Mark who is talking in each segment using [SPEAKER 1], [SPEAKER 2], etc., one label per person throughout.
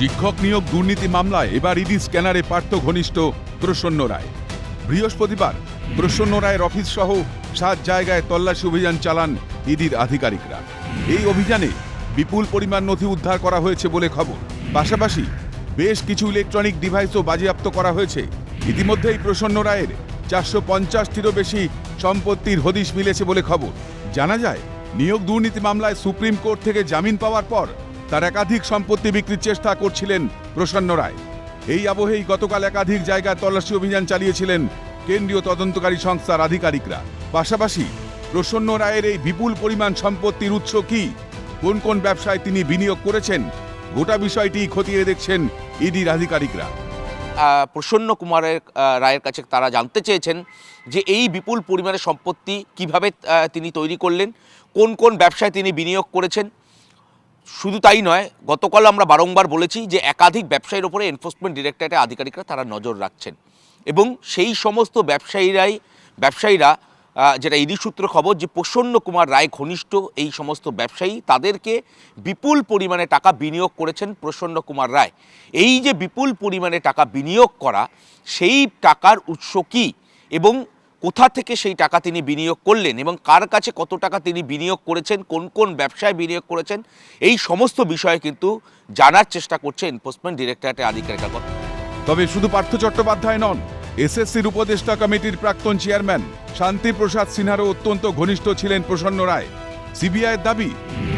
[SPEAKER 1] শিক্ষক নিয়োগ দুর্নীতি মামলায় এবার ইডি স্ক্যানারে পার্থ ঘনিষ্ঠ প্রসন্ন রায়। বৃহস্পতিবার প্রসন্ন রায়ের অফিস সহ সাত জায়গায় তল্লাশি অভিযান চালান ইডির আধিকারিকরা। এই অভিযানে বিপুল পরিমাণ নথি উদ্ধার করা হয়েছে বলে খবর। পাশাপাশি বেশ কিছু ইলেকট্রনিক ডিভাইসও বাজেয়াপ্ত করা হয়েছে। ইতিমধ্যেই প্রসন্ন রায়ের চারশো পঞ্চাশটিরও বেশি সম্পত্তির হদিশ মিলেছে বলে খবর। জানা যায়, নিয়োগ দুর্নীতি মামলায় সুপ্রিম কোর্ট থেকে জামিন পাওয়ার পর তার একাধিক সম্পত্তি বিক্রির চেষ্টা করছিলেন প্রসন্ন রায়। এই আবহেই গতকাল একাধিক জায়গায় তল্লাশি অভিযান চালিয়েছিলেন কেন্দ্রীয় তদন্তকারী সংস্থার আধিকারিকরা। পাশাপাশি প্রসন্ন রায়ের এই বিপুল পরিমাণ সম্পত্তির উৎস কি? কোন কোন ব্যবসায় তিনি বিনিয়োগ করেছেন? গোটা বিষয়টি খতিয়ে দেখছেন ইডির আধিকারিকরা।
[SPEAKER 2] প্রসন্ন কুমারের রায়ের কাছে তারা জানতে চেয়েছেন যে এই বিপুল পরিমাণে সম্পত্তি কীভাবে তিনি তৈরি করলেন, কোন কোন ব্যবসায় তিনি বিনিয়োগ করেছেন শুধু তাই নয় গতকাল আমরা বারংবার বলেছি যে একাধিক ব্যবসায়ীর ওপরে এনফোর্সমেন্ট ডিরেক্টরেটের আধিকারিকরা তারা নজর রাখছেন। এবং সেই সমস্ত ব্যবসায়ীরাই, ব্যবসায়ীরা যেটা ইডি সূত্র খবর যে প্রসন্ন কুমার রায় ঘনিষ্ঠ এই সমস্ত ব্যবসায়ী, তাদেরকে বিপুল পরিমাণে টাকা বিনিয়োগ করেছেন প্রসন্ন কুমার রায়। এই যে বিপুল পরিমাণে টাকা বিনিয়োগ করা, সেই টাকার উৎস কী? এবং কোথা থেকে সেই টাকা তিনি বিনিয়োগ করলেন এবং কার কাছে কত টাকা তিনি বিনিয়োগ করেছেন, কোন কোন ব্যবসায় বিনিয়োগ করেছেন, এই সমস্ত বিষয়ে কিন্তু জানার চেষ্টা করছে এনফোর্সমেন্ট ডিরেক্টরেটের আধিকারিকরা
[SPEAKER 1] তবে শুধু পার্থ চট্টোপাধ্যায় নন, এসএসসির উপদেষ্টা কমিটির প্রাক্তন চেয়ারম্যান শান্তি প্রসাদ সিনহারও অত্যন্ত ঘনিষ্ঠ ছিলেন প্রসন্ন রায়। সিবিআইয়ের দাবি,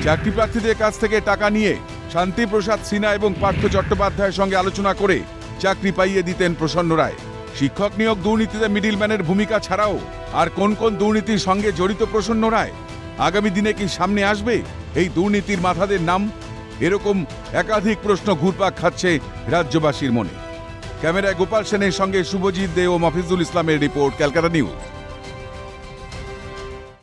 [SPEAKER 1] চাকরি প্রার্থীদের কাছ থেকে টাকা নিয়ে শান্তি প্রসাদ সিনহা এবং পার্থ চট্টোপাধ্যায়ের সঙ্গে আলোচনা করে চাকরি পাইয়ে দিতেন প্রসন্ন রায়। শিক্ষক নিয়োগ দুর্নীতিতে মিডিলম্যানের ভূমিকা ছাড়াও আর কোন কোন দুর্নীতির সঙ্গে জড়িত প্রসন্ন রায়? আগামী দিনে কি সামনে আসবে? এই দুর্নীতির মাথাদের নাম? এরকম একাধিক প্রশ্ন ঘুরপাক খাচ্ছে রাজ্যবাসীর মনে। ক্যামেরায় গোপাল সেনের সঙ্গে শুভজিৎ দে ও মফিজুল ইসলামের রিপোর্ট, ক্যালকাটা নিউজ।